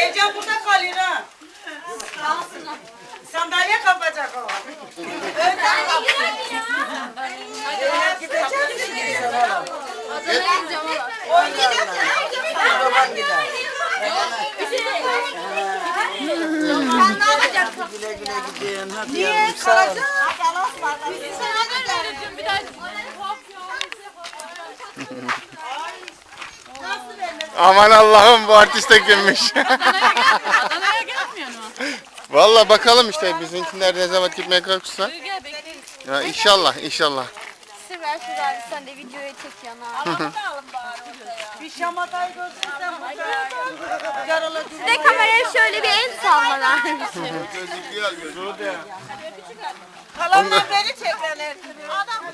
Sevcan burada kalıyor ha. Sandalye kapacak o. Önden kapacak. Önden gidecek. Adana'ya gideceğim ama. Baban gider. Sen ne yapacaksın? Güle güle gidin. Hadi Niye? Kalacağım. Biz sana da öyle dedim. Bir daha. Tuhaf ya. Aman Allah'ım bu artist de. Adana'ya gelmiyor mu? Valla bakalım işte bizimkiler ne zaman gitmeye kalkışsa. Gel bekleriz. Ya inşallah inşallah. Sibel Sibel sen de videoya çek yana. Bir şamatayı göstersen burada. Yaralı Bir de kameraya şöyle bir el salla ver misin? Kalanlar beni çek lan. Adam.